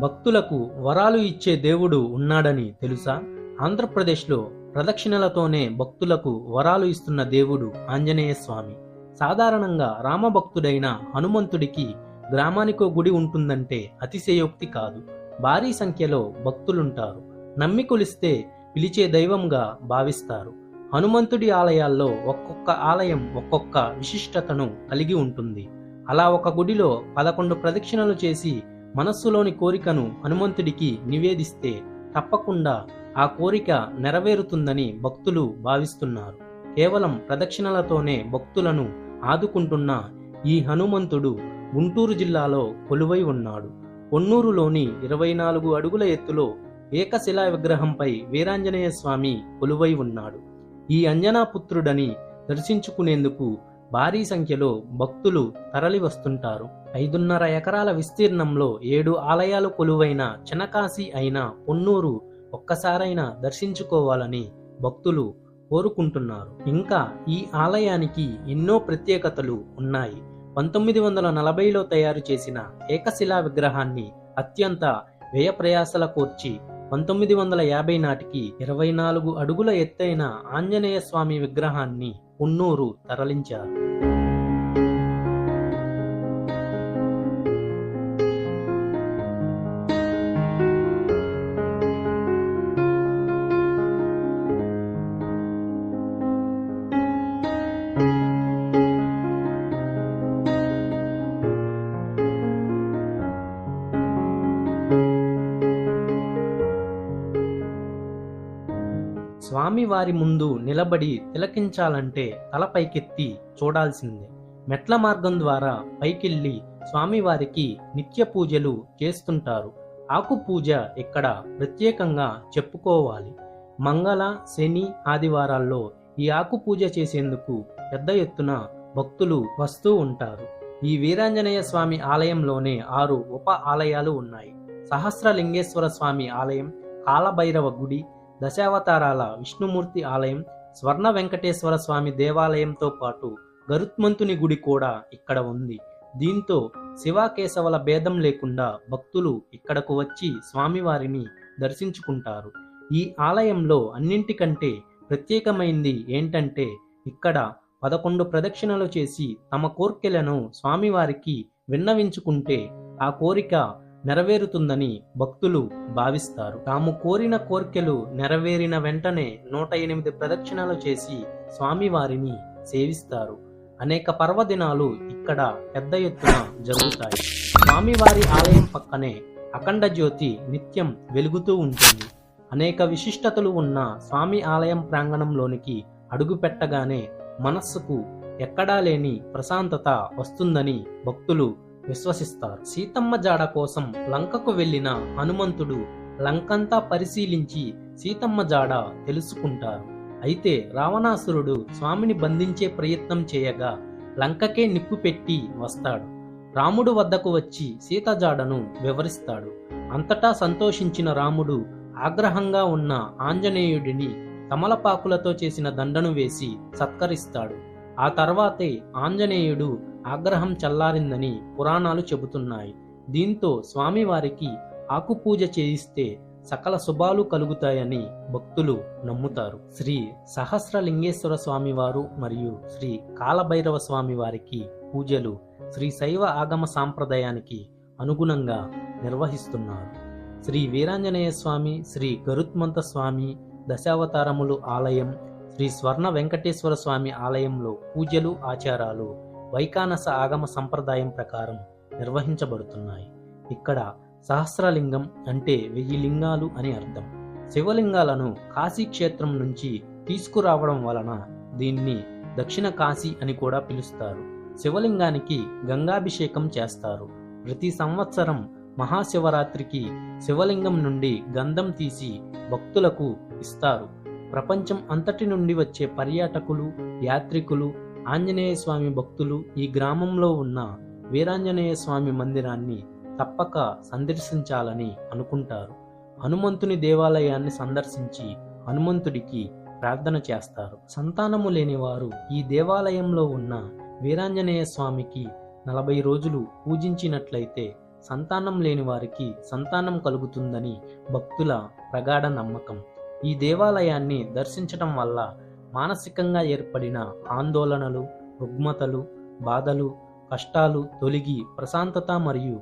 భక్తులకు వరాలు ఇచ్చే దేవుడు ఉన్నాడని తెలుసా? ఆంధ్రప్రదేశ్లో ప్రదక్షిణలతోనే భక్తులకు వరాలు ఇస్తున్న దేవుడు ఆంజనేయ స్వామి. సాధారణంగా రామభక్తుడైన హనుమంతుడికి గ్రామానికో గుడి ఉంటుందంటే అతిశయోక్తి కాదు. భారీ సంఖ్యలో భక్తులుంటారు. నమ్మి కొలిస్తే పిలిచే దైవంగా భావిస్తారు. హనుమంతుడి ఆలయాల్లో ఒక్కొక్క ఆలయం ఒక్కొక్క విశిష్టతను కలిగి ఉంటుంది. అలా ఒక గుడిలో పదకొండు ప్రదక్షిణలు చేసి మనస్సులోని కోరికను హనుమంతుడికి నివేదిస్తే తప్పకుండా ఆ కోరిక నెరవేరుతుందని భక్తులు భావిస్తున్నారు. కేవలం ప్రదక్షిణలతోనే భక్తులను ఆదుకుంటున్న ఈ హనుమంతుడు గుంటూరు జిల్లాలో కొలువై ఉన్నాడు. కొన్నూరులోని ఇరవై నాలుగు అడుగుల ఎత్తులో ఏకశిలా విగ్రహంపై వీరాంజనేయ స్వామి కొలువై ఉన్నాడు. ఈ అంజనాపుత్రుడని దర్శించుకునేందుకు భారీ సంఖ్యలో భక్తులు తరలి వస్తుంటారు ఐదున్నర ఎకరాల విస్తీర్ణంలో ఏడు ఆలయాలు కొలువైన చినకాశి అయిన పొన్నూరు ఒక్కసారైనా దర్శించుకోవాలని భక్తులు కోరుకుంటున్నారు. ఇంకా ఈ ఆలయానికి ఎన్నో ప్రత్యేకతలు ఉన్నాయి. పంతొమ్మిది వందల నలభైలో తయారు చేసిన ఏకశిలా విగ్రహాన్ని అత్యంత వ్యయ ప్రయాసల కోర్చి పంతొమ్మిది వందల యాభై నాటికి ఇరవై నాలుగు అడుగుల ఎత్తైన ఆంజనేయ స్వామి విగ్రహాన్ని పున్నూరు తరలించారు. స్వామివారి ముందు నిలబడి తిలకించాలంటే తల పైకెత్తి చూడాల్సిందే. మెట్ల మార్గం ద్వారా పైకెళ్ళి స్వామివారికి నిత్య పూజలు చేస్తుంటారు. ఆకు పూజ ఇక్కడ ప్రత్యేకంగా చెప్పుకోవాలి. మంగళ శని ఆదివారాల్లో ఈ ఆకు పూజ చేసేందుకు పెద్ద ఎత్తున భక్తులు వస్తూ ఉంటారు. ఈ వీరాంజనేయ స్వామి ఆలయంలోనే ఆరు ఉప ఆలయాలు ఉన్నాయి. సహస్రలింగేశ్వర స్వామి ఆలయం కాలభైరవ గుడి దశావతారాల విష్ణుమూర్తి ఆలయం స్వర్ణ వెంకటేశ్వర స్వామి దేవాలయంతో పాటు గరుత్మంతుని గుడి కూడా ఇక్కడ ఉంది. దీంతో శివాకేశవల భేదం లేకుండా భక్తులు ఇక్కడకు వచ్చి స్వామివారిని దర్శించుకుంటారు. ఈ ఆలయంలో అన్నింటికంటే ప్రత్యేకమైంది ఏంటంటే ఇక్కడ పదకొండు ప్రదక్షిణలు చేసి తమ కోర్కెలను స్వామివారికి విన్నవించుకుంటే ఆ కోరిక నెరవేరుతుందని భక్తులు భావిస్తారు. తాము కోరిన కోర్కెలు నెరవేరిన వెంటనే నూట ఎనిమిది ప్రదక్షిణలు చేసి స్వామివారిని సేవిస్తారు. అనేక పర్వదినాలు ఇక్కడ పెద్ద ఎత్తున జరుగుతాయి. స్వామివారి ఆలయం పక్కనే అఖండ జ్యోతి నిత్యం వెలుగుతూ ఉంటుంది. అనేక విశిష్టతలు ఉన్న స్వామి ఆలయం ప్రాంగణంలోనికి అడుగుపెట్టగానే మనస్సుకు ఎక్కడా లేని ప్రశాంతత వస్తుందని భక్తులు విశ్వసిస్తారు. సీతమ్మ జాడ కోసం లంకకు వెళ్ళిన హనుమంతుడు లంకంతా పరిశీలించి సీతమ్మ జాడ తెలుసుకుంటారు. అయితే రావణాసురుడు స్వామిని బంధించే ప్రయత్నం చేయగా లంకకే నిప్పు పెట్టి వస్తాడు. రాముడు వద్దకు వచ్చి సీత జాడను వివరిస్తాడు. అంతటా సంతోషించిన రాముడు ఆగ్రహంగా ఉన్న ఆంజనేయుడిని తమలపాకులతో చేసిన దండను వేసి సత్కరిస్తాడు. ఆ తర్వాతే ఆంజనేయుడు ఆగ్రహం చల్లారిందని పురాణాలు చెబుతున్నాయి. దీంతో స్వామివారికి ఆకుపూజ చేయిస్తే సకల శుభాలు కలుగుతాయని భక్తులు నమ్ముతారు. శ్రీ సహస్రలింగేశ్వర స్వామివారు మరియు శ్రీ కాలభైరవ స్వామి వారికి పూజలు శ్రీ శైవ ఆగమ సాంప్రదాయానికి అనుగుణంగా నిర్వహిస్తున్నారు. శ్రీ వీరాంజనేయ స్వామి శ్రీ గరుత్మంత స్వామి దశావతారములు ఆలయం శ్రీ స్వర్ణ వెంకటేశ్వర స్వామి ఆలయంలో పూజలు ఆచారాలు వైకానస ఆగమ సంప్రదాయం ప్రకారం నిర్వహించబడుతున్నాయి. ఇక్కడ సహస్రలింగం అంటే వెయ్యి లింగాలు అని అర్థం. శివలింగాలను కాశీ క్షేత్రం నుంచి తీసుకురావడం వలన దీన్ని దక్షిణ కాశీ అని కూడా పిలుస్తారు. శివలింగానికి గంగాభిషేకం చేస్తారు. ప్రతి సంవత్సరం మహాశివరాత్రికి శివలింగం నుండి గంధం తీసి భక్తులకు ఇస్తారు. ప్రపంచం అంతటి నుండి వచ్చే పర్యాటకులు యాత్రికులు ఆంజనేయ స్వామి భక్తులు ఈ గ్రామంలో ఉన్న వీరాంజనేయ స్వామి మందిరాన్ని తప్పక సందర్శించాలని అనుకుంటారు. హనుమంతుని దేవాలయాన్ని సందర్శించి హనుమంతుడికి ప్రార్థన చేస్తారు. సంతానము లేని వారు ఈ దేవాలయంలో ఉన్న వీరాంజనేయ స్వామికి నలభై రోజులు పూజించినట్లయితే సంతానం లేని వారికి సంతానం కలుగుతుందని భక్తుల ప్రగాఢ నమ్మకం. ఈ దేవాలయాన్ని దర్శించటం వల్ల మానసికంగా ఏర్పడిన ఆందోళనలు రుగ్మతలు బాధలు కష్టాలు తొలగి ప్రశాంతత మరియు